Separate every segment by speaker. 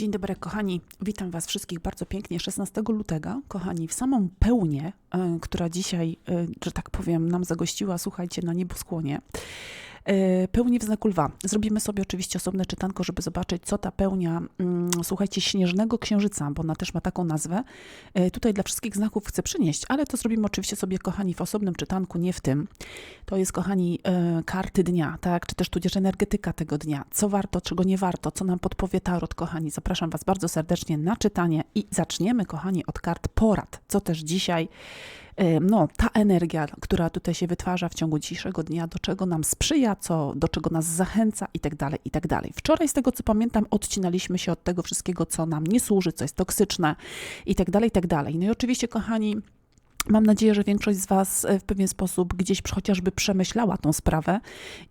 Speaker 1: Dzień dobry, kochani. Witam Was wszystkich bardzo pięknie 16 lutego. Kochani, w samą pełnię, e, która dzisiaj, e, że tak powiem, nam zagościła, słuchajcie, na nieboskłonie. E, Pełni w znaku lwa. Zrobimy sobie oczywiście osobne czytanko, żeby zobaczyć, co ta pełnia, mm, słuchajcie, śnieżnego księżyca, bo ona też ma taką nazwę. E, Tutaj dla wszystkich znaków chcę przynieść, ale to zrobimy oczywiście sobie, kochani, w osobnym czytanku, nie w tym. To jest, kochani, e, karty dnia, tak, czy też tudzież energetyka tego dnia. Co warto, czego nie warto, co nam podpowie tarot, kochani. Zapraszam Was bardzo serdecznie na czytanie i zaczniemy, kochani, od kart porad, co też dzisiaj no, ta energia, która tutaj się wytwarza w ciągu dzisiejszego dnia, do czego nam sprzyja, co, do czego nas zachęca i tak dalej, i tak. Wczoraj, z tego co pamiętam, odcinaliśmy się od tego wszystkiego, co nam nie służy, co jest toksyczne i tak dalej, i dalej. No i oczywiście, kochani, Mam nadzieję, że większość z Was e, w pewien sposób gdzieś chociażby przemyślała tą sprawę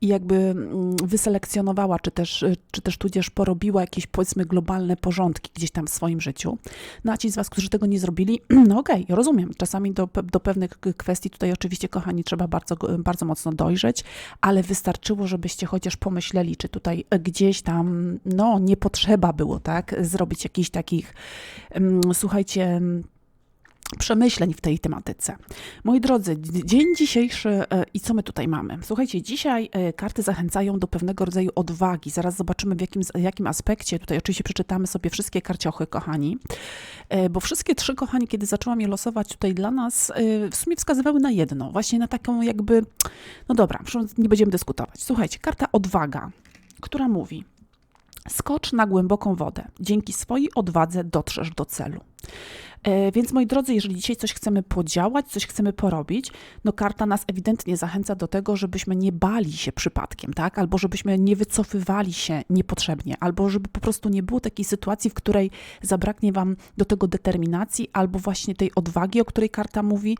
Speaker 1: i jakby mm, wyselekcjonowała, czy też, e, czy też tudzież porobiła jakieś powiedzmy globalne porządki gdzieś tam w swoim życiu. No a ci z Was, którzy tego nie zrobili, no okej, rozumiem. Czasami do, do pewnych kwestii tutaj oczywiście, kochani, trzeba bardzo, bardzo mocno dojrzeć, ale wystarczyło, żebyście chociaż pomyśleli, czy tutaj e, gdzieś tam, no nie potrzeba było, tak, zrobić jakichś takich, mm, słuchajcie, przemyśleń w tej tematyce. Moi drodzy, dzień dzisiejszy e, i co my tutaj mamy? Słuchajcie, dzisiaj e, karty zachęcają do pewnego rodzaju odwagi. Zaraz zobaczymy w jakim, jakim aspekcie. Tutaj oczywiście przeczytamy sobie wszystkie karciochy, kochani. E, Bo wszystkie trzy, kochani, kiedy zaczęłam je losować tutaj dla nas, w sumie wskazywały na jedno. Właśnie na taką jakby, no dobra, nie będziemy dyskutować. Słuchajcie, karta odwaga, która mówi Skocz na głęboką wodę. Dzięki swojej odwadze dotrzesz do celu. E, Więc moi drodzy, jeżeli dzisiaj coś chcemy podziałać, coś chcemy porobić, no karta nas ewidentnie zachęca do tego, żebyśmy nie bali się przypadkiem, tak? Albo żebyśmy nie wycofywali się niepotrzebnie, albo żeby po prostu nie było takiej sytuacji, w której zabraknie wam do tego determinacji, albo właśnie tej odwagi, o której karta mówi,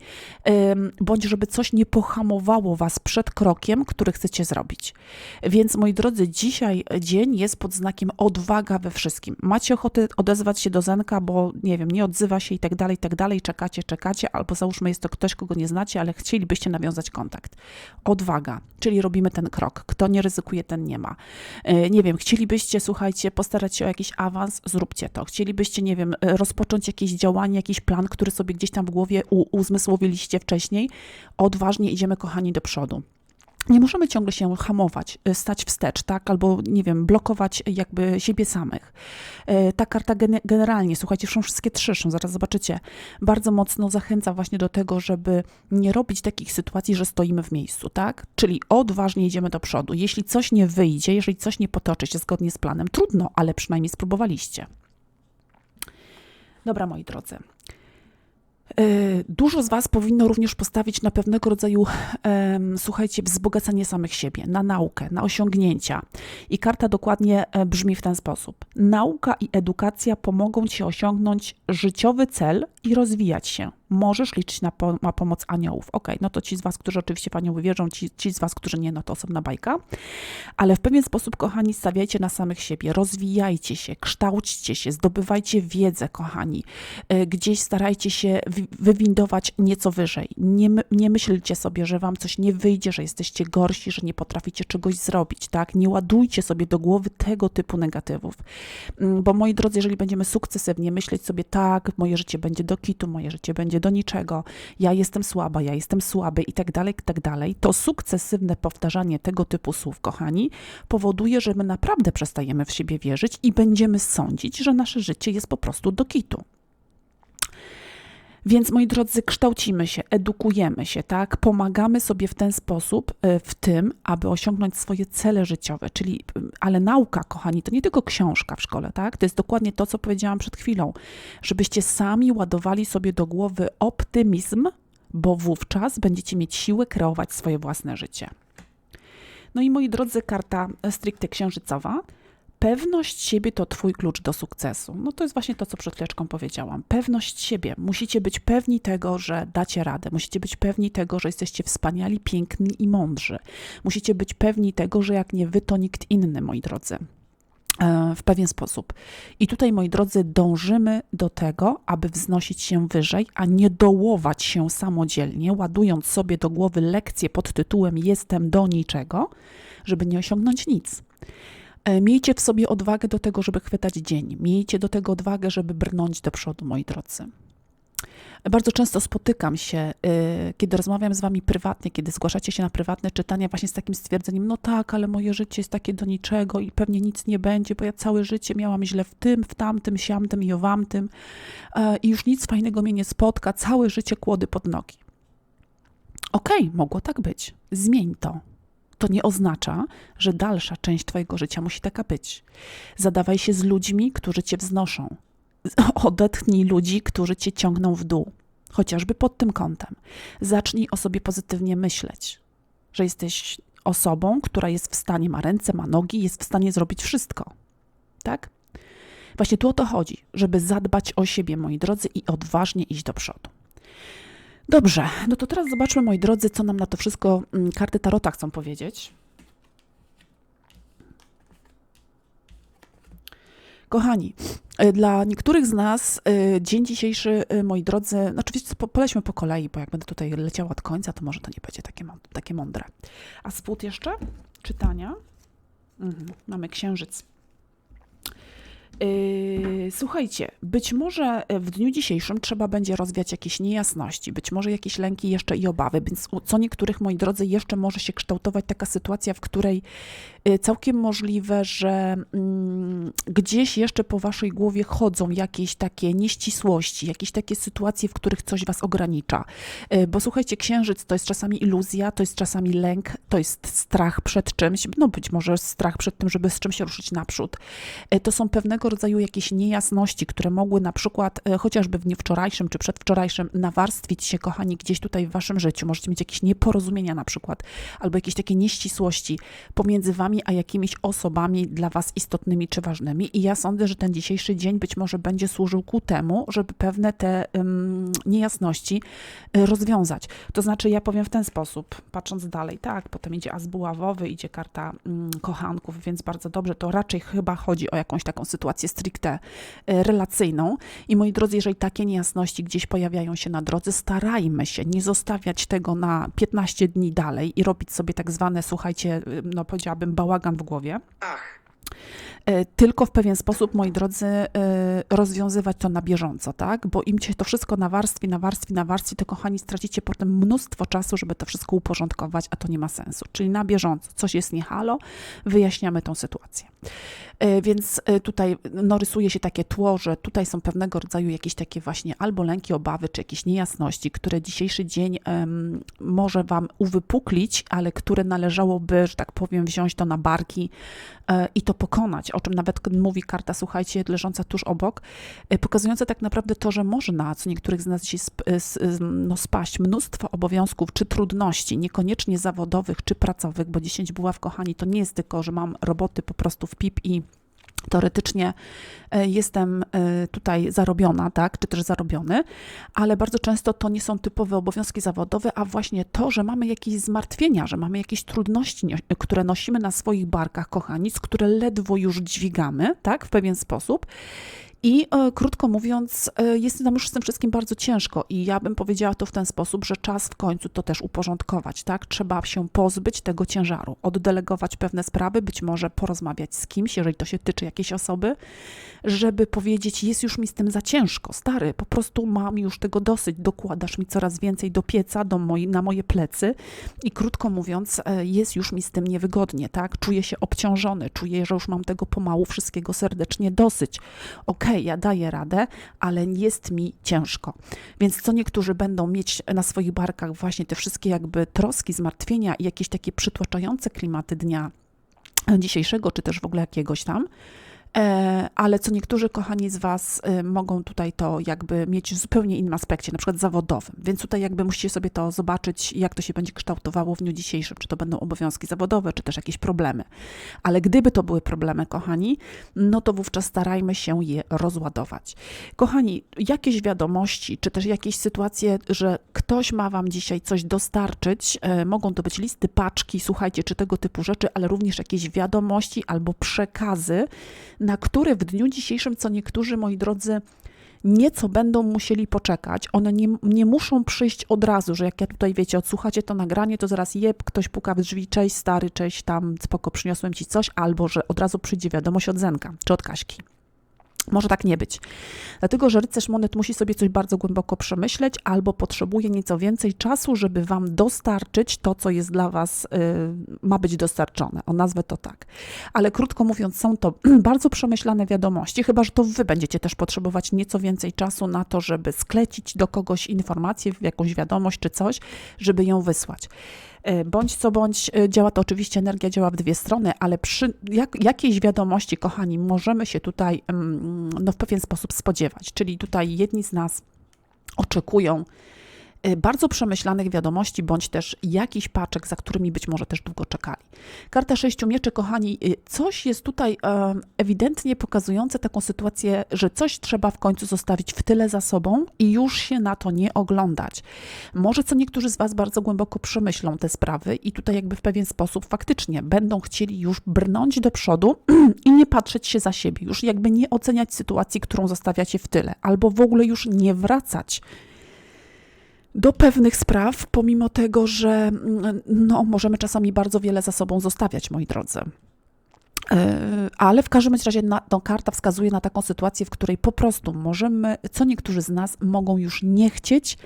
Speaker 1: bądź żeby coś nie pohamowało was przed krokiem, który chcecie zrobić. Więc moi drodzy, dzisiaj dzień jest pod znakiem odwaga we wszystkim. Macie ochotę odezwać się do Zenka, bo nie wiem, nie odzywa się i tak dalej, i tak dalej, czekacie, czekacie, albo załóżmy jest to ktoś, kogo nie znacie, ale chcielibyście nawiązać kontakt. Odwaga, czyli robimy ten krok. Kto nie ryzykuje, ten nie ma. E, Nie wiem, chcielibyście, słuchajcie, postarać się o jakiś awans, zróbcie to. Chcielibyście, nie wiem, e, rozpocząć jakieś działanie, jakiś plan, który sobie gdzieś tam w głowie uzmysłowiliście wcześniej. Odważnie idziemy, kochani, do przodu nie możemy ciągle się hamować, y, stać wstecz, tak? Albo, nie wiem, blokować jakby siebie samych. E, Ta karta gene- generalnie, słuchajcie, są wszystkie trzy, są, zaraz zobaczycie, bardzo mocno zachęca właśnie do tego, żeby nie robić takich sytuacji, że stoimy w miejscu, tak? Czyli odważnie idziemy do przodu. Jeśli coś nie wyjdzie, jeżeli coś nie potoczy się zgodnie z planem, trudno, ale przynajmniej spróbowaliście. Dobra, moi drodzy. E, Dużo z Was powinno również postawić na pewnego rodzaju, słuchajcie, wzbogacanie samych siebie, na naukę, na osiągnięcia. I karta dokładnie e, brzmi w ten sposób. Nauka i edukacja pomogą Ci osiągnąć życiowy cel i rozwijać się. Możesz liczyć na, po, na pomoc aniołów. Okej, no to ci z Was, którzy oczywiście w anioły wierzą, ci, ci z Was, którzy nie, no to osobna bajka. Ale w pewien sposób, kochani, stawiajcie na samych siebie, rozwijajcie się, kształćcie się, zdobywajcie wiedzę, kochani. E, Gdzieś starajcie się wi- wywindować nieco wyżej. Nie, nie myślcie sobie, że wam coś nie wyjdzie, że jesteście gorsi, że nie potraficie czegoś zrobić, tak? Nie ładujcie sobie do głowy tego typu negatywów. Mm, Bo moi drodzy, jeżeli będziemy sukcesywnie myśleć sobie, tak, moje życie będzie do kitu, moje życie będzie do niczego, ja jestem słaba, ja jestem słaby i tak dalej, i tak dalej, to sukcesywne powtarzanie tego typu słów, kochani, powoduje, że my naprawdę przestajemy w siebie wierzyć i będziemy sądzić, że nasze życie jest po prostu do kitu. Więc moi drodzy, kształcimy się, edukujemy się, tak? Pomagamy sobie w ten sposób e, w tym, aby osiągnąć swoje cele życiowe, czyli m, ale nauka, kochani, to nie tylko książka w szkole, tak? To jest dokładnie to, co powiedziałam przed chwilą, żebyście sami ładowali sobie do głowy optymizm, bo wówczas będziecie mieć siłę kreować swoje własne życie. No i moi drodzy, karta stricte księżycowa. Pewność siebie to Twój klucz do sukcesu. No to jest właśnie to, co przed chwileczką powiedziałam. Pewność siebie. Musicie być pewni tego, że dacie radę. Musicie być pewni tego, że jesteście wspaniali, piękni i mądrzy. Musicie być pewni tego, że jak nie Wy, to nikt inny, moi drodzy e, w pewien sposób. I tutaj, moi drodzy, dążymy do tego, aby wznosić się wyżej, a nie dołować się samodzielnie, ładując sobie do głowy lekcje pod tytułem Jestem do niczego, żeby nie osiągnąć nic. E, miejcie w sobie odwagę do tego, żeby chwytać dzień. Miejcie do tego odwagę, żeby brnąć do przodu, moi drodzy. Bardzo często spotykam się, y, kiedy rozmawiam z wami prywatnie, kiedy zgłaszacie się na prywatne czytania, właśnie z takim stwierdzeniem: No tak, ale moje życie jest takie do niczego i pewnie nic nie będzie, bo ja całe życie miałam źle w tym, w tamtym, siamtym i owamtym e, i już nic fajnego mnie nie spotka, całe życie kłody pod nogi. Okej, okay, mogło tak być. Zmień to. To nie oznacza, że dalsza część Twojego życia musi taka być. Zadawaj się z ludźmi, którzy Cię wznoszą odetchnij ludzi, którzy cię ciągną w dół, chociażby pod tym kątem. Zacznij o sobie pozytywnie myśleć, że jesteś osobą, która jest w stanie, ma ręce, ma nogi, jest w stanie zrobić wszystko. Tak? Właśnie tu o to chodzi, żeby zadbać o siebie, moi drodzy, i odważnie iść do przodu. Dobrze, no to teraz zobaczmy, moi drodzy, co nam na to wszystko mm, karty Tarota chcą powiedzieć. Kochani, e, dla niektórych z nas e, dzień dzisiejszy, e, moi drodzy, no oczywiście polećmy po kolei, bo jak będę tutaj leciała od końca, to może to nie będzie takie, takie mądre. A spód jeszcze? Czytania. Mhm. Mamy księżyc. Yy, słuchajcie, być może w dniu dzisiejszym trzeba będzie rozwiać jakieś niejasności, być może jakieś lęki jeszcze i obawy, więc co niektórych, moi drodzy, jeszcze może się kształtować taka sytuacja, w której yy, całkiem możliwe, że mm, gdzieś jeszcze po waszej głowie chodzą jakieś takie nieścisłości, jakieś takie sytuacje, w których coś was ogranicza. Yy, bo słuchajcie, księżyc to jest czasami iluzja, to jest czasami lęk, to jest strach przed czymś, no być może strach przed tym, żeby z czymś ruszyć naprzód. To są pewnego rodzaju jakieś niejasności, które mogły na przykład e, chociażby w dniu wczorajszym czy przedwczorajszym nawarstwić się, kochani, gdzieś tutaj w waszym życiu. Możecie mieć jakieś nieporozumienia na przykład, albo jakieś takie nieścisłości pomiędzy wami a jakimiś osobami dla was istotnymi czy ważnymi. I ja sądzę, że ten dzisiejszy dzień być może będzie służył ku temu, żeby pewne te um, niejasności e, rozwiązać. To znaczy, ja powiem w ten sposób, patrząc dalej, tak, potem idzie as buławowy, idzie karta um, kochanków, więc bardzo dobrze, to raczej chyba chodzi o jakąś taką sytuację sytuację stricte e, relacyjną. I moi drodzy, jeżeli takie niejasności gdzieś pojawiają się na drodze, starajmy się nie zostawiać tego na 15 dni dalej i robić sobie tak zwane, słuchajcie, no powiedziałabym, bałagan w głowie. Ach E, tylko w pewien sposób, moi drodzy, e, rozwiązywać to na bieżąco, tak? Bo im się to wszystko nawarstwi, nawarstwi, nawarstwi, to kochani, stracicie potem mnóstwo czasu, żeby to wszystko uporządkować, a to nie ma sensu. Czyli na bieżąco, coś jest nie halo, wyjaśniamy tą sytuację. E, więc tutaj no, rysuje się takie tło, że tutaj są pewnego rodzaju jakieś takie właśnie albo lęki, obawy, czy jakieś niejasności, które dzisiejszy dzień um, może Wam uwypuklić, ale które należałoby, że tak powiem, wziąć to na barki um, i to pokonać, o czym nawet mówi karta, słuchajcie, leżąca tuż obok, e, pokazująca tak naprawdę to, że można co niektórych z nas dzisiaj sp e, no, spaść mnóstwo obowiązków czy trudności, niekoniecznie zawodowych czy pracowych, bo 10 buław, kochani, to nie jest tylko, że mam roboty po prostu w PIP i teoretycznie e, jestem e, tutaj zarobiona, tak, czy też zarobiony, ale bardzo często to nie są typowe obowiązki zawodowe, a właśnie to, że mamy jakieś zmartwienia, że mamy jakieś trudności, które nosimy na swoich barkach, kochani, z które ledwo już dźwigamy, tak, w pewien sposób i e, krótko mówiąc, e, jest nam już z tym wszystkim bardzo ciężko i ja bym powiedziała to w ten sposób, że czas w końcu to też uporządkować, tak? Trzeba się pozbyć tego ciężaru, oddelegować pewne sprawy, być może porozmawiać z kimś, jeżeli to się tyczy jakiejś osoby, żeby powiedzieć, jest już mi z tym za ciężko, stary, po prostu mam już tego dosyć, dokładasz mi coraz więcej do pieca, do moi, na moje plecy i krótko mówiąc, e, jest już mi z tym niewygodnie, tak? Czuję się obciążony, czuję, że już mam tego pomału wszystkiego serdecznie dosyć. Okej, okay, ja daję radę, ale jest mi ciężko. Więc co niektórzy będą mieć na swoich barkach właśnie te wszystkie jakby troski, zmartwienia i jakieś takie przytłaczające klimaty dnia dzisiejszego, czy też w ogóle jakiegoś tam, ale co niektórzy kochani z Was e, mogą tutaj to jakby mieć w zupełnie innym aspekcie, na przykład zawodowym. Więc tutaj jakby musicie sobie to zobaczyć, jak to się będzie kształtowało w dniu dzisiejszym, czy to będą obowiązki zawodowe, czy też jakieś problemy. Ale gdyby to były problemy, kochani, no to wówczas starajmy się je rozładować. Kochani, jakieś wiadomości, czy też jakieś sytuacje, że ktoś ma Wam dzisiaj coś dostarczyć, e, mogą to być listy, paczki, słuchajcie, czy tego typu rzeczy, ale również jakieś wiadomości albo przekazy, na które w dniu dzisiejszym, co niektórzy, moi drodzy, nieco będą musieli poczekać. One nie, nie muszą przyjść od razu, że jak ja tutaj, wiecie, odsłuchacie to nagranie, to zaraz jeb, ktoś puka w drzwi, cześć stary, cześć tam, spoko, przyniosłem ci coś, albo że od razu przyjdzie wiadomość od Zenka czy od Kaśki. Może tak nie być. Dlatego, że rycerz monet musi sobie coś bardzo głęboko przemyśleć, albo potrzebuje nieco więcej czasu, żeby wam dostarczyć to, co jest dla was, y, ma być dostarczone. O nazwę to tak. Ale krótko mówiąc, są to bardzo przemyślane wiadomości, chyba że to wy będziecie też potrzebować nieco więcej czasu na to, żeby sklecić do kogoś informację, jakąś wiadomość czy coś, żeby ją wysłać. E, bądź co bądź, e, działa to oczywiście, energia działa w dwie strony, ale przy jak, jakiejś wiadomości, kochani, możemy się tutaj mm, no, w pewien sposób spodziewać. Czyli tutaj jedni z nas oczekują bardzo przemyślanych wiadomości, bądź też jakiś paczek, za którymi być może też długo czekali. Karta sześciu mieczy, kochani, y, coś jest tutaj ewidentnie pokazujące taką sytuację, że coś trzeba w końcu zostawić w tyle za sobą i już się na to nie oglądać. Może co niektórzy z Was bardzo głęboko przemyślą te sprawy i tutaj jakby w pewien sposób faktycznie będą chcieli już brnąć do przodu i nie patrzeć się za siebie, już jakby nie oceniać sytuacji, którą zostawiacie w tyle, albo w ogóle już nie wracać do pewnych spraw, pomimo tego, że mm, no, możemy czasami bardzo wiele za sobą zostawiać, moi drodzy. E, ale w każdym razie na, tą karta wskazuje na taką sytuację, w której po prostu możemy, co niektórzy z nas mogą już nie chcieć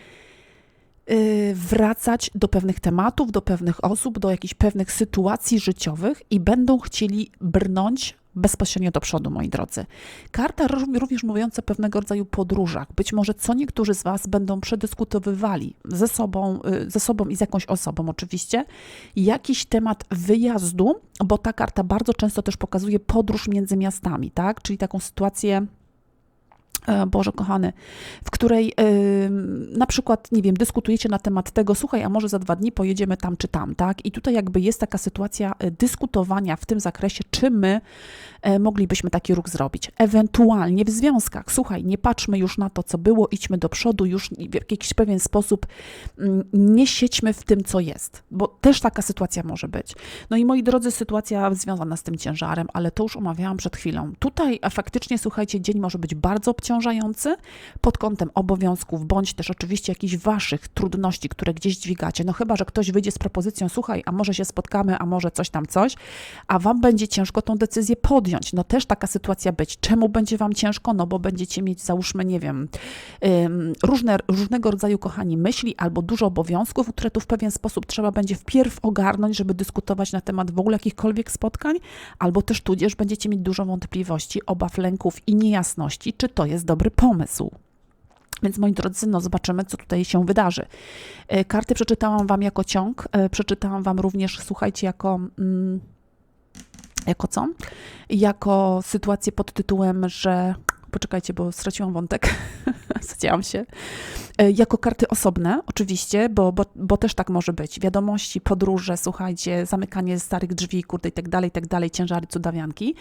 Speaker 1: y, wracać do pewnych tematów, do pewnych osób, do jakichś pewnych sytuacji życiowych i będą chcieli brnąć bezpośrednio do przodu, moi drodzy. Karta również mówiąca o pewnego rodzaju podróżach. Być może co niektórzy z Was będą przedyskutowywali ze sobą, y, ze sobą i z jakąś osobą oczywiście, jakiś temat wyjazdu, bo ta karta bardzo często też pokazuje podróż między miastami, tak? Czyli taką sytuację Boże kochany, w której yy, na przykład, nie wiem, dyskutujecie na temat tego, słuchaj, a może za dwa dni pojedziemy tam czy tam, tak? I tutaj jakby jest taka sytuacja e, dyskutowania w tym zakresie, czy my yy, moglibyśmy taki ruch zrobić. Ewentualnie w związkach, słuchaj, nie patrzmy już na to, co było, idźmy do przodu, już w jakiś pewien sposób yy, nie siedźmy w tym, co jest, bo też taka sytuacja może być. No i moi drodzy, sytuacja związana z tym ciężarem, ale to już omawiałam przed chwilą. Tutaj faktycznie, słuchajcie, dzień może być bardzo obciążony, obciążający pod kątem obowiązków, bądź też oczywiście jakichś waszych trudności, które gdzieś dźwigacie. No chyba, że ktoś wyjdzie z propozycją, słuchaj, a może się spotkamy, a może coś tam coś, a wam będzie ciężko tą decyzję podjąć. No też taka sytuacja być. Czemu będzie wam ciężko? No bo będziecie mieć, załóżmy, nie wiem, różne, różnego rodzaju, kochani, myśli albo dużo obowiązków, które tu w pewien sposób trzeba będzie wpierw ogarnąć, żeby dyskutować na temat w ogóle jakichkolwiek spotkań, albo też tudzież będziecie mieć dużo wątpliwości, obaw, lęków i niejasności, czy to jest jest dobry pomysł. Więc moi drodzy, no zobaczymy, co tutaj się wydarzy. E, karty przeczytałam Wam jako ciąg, e, przeczytałam Wam również, słuchajcie, jako. Mm, jako co? Jako sytuację pod tytułem, że poczekajcie, bo straciłam wątek, zadziałam się, e, jako karty osobne, oczywiście, bo, bo, bo też tak może być. Wiadomości, podróże, słuchajcie, zamykanie starych drzwi, kurde i tak dalej, tak dalej, ciężary, cudawianki.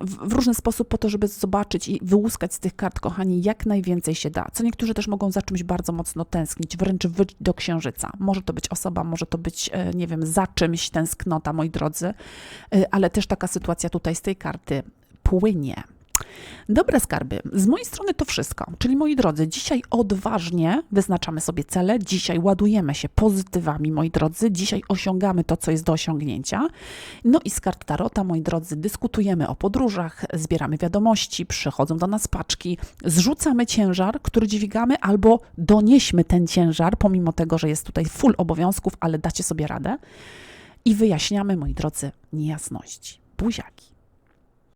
Speaker 1: W, w różny sposób po to, żeby zobaczyć i wyłuskać z tych kart, kochani, jak najwięcej się da. Co niektórzy też mogą za czymś bardzo mocno tęsknić, wręcz wyjść do księżyca. Może to być osoba, może to być, e, nie wiem, za czymś tęsknota, moi drodzy, e, ale też taka sytuacja tutaj z tej karty płynie. Dobre skarby, z mojej strony to wszystko. Czyli moi drodzy, dzisiaj odważnie wyznaczamy sobie cele, dzisiaj ładujemy się pozytywami, moi drodzy, dzisiaj osiągamy to, co jest do osiągnięcia. No i z kart Tarota, moi drodzy, dyskutujemy o podróżach, zbieramy wiadomości, przychodzą do nas paczki, zrzucamy ciężar, który dźwigamy, albo donieśmy ten ciężar, pomimo tego, że jest tutaj full obowiązków, ale dacie sobie radę. I wyjaśniamy, moi drodzy, niejasności. Buziaki.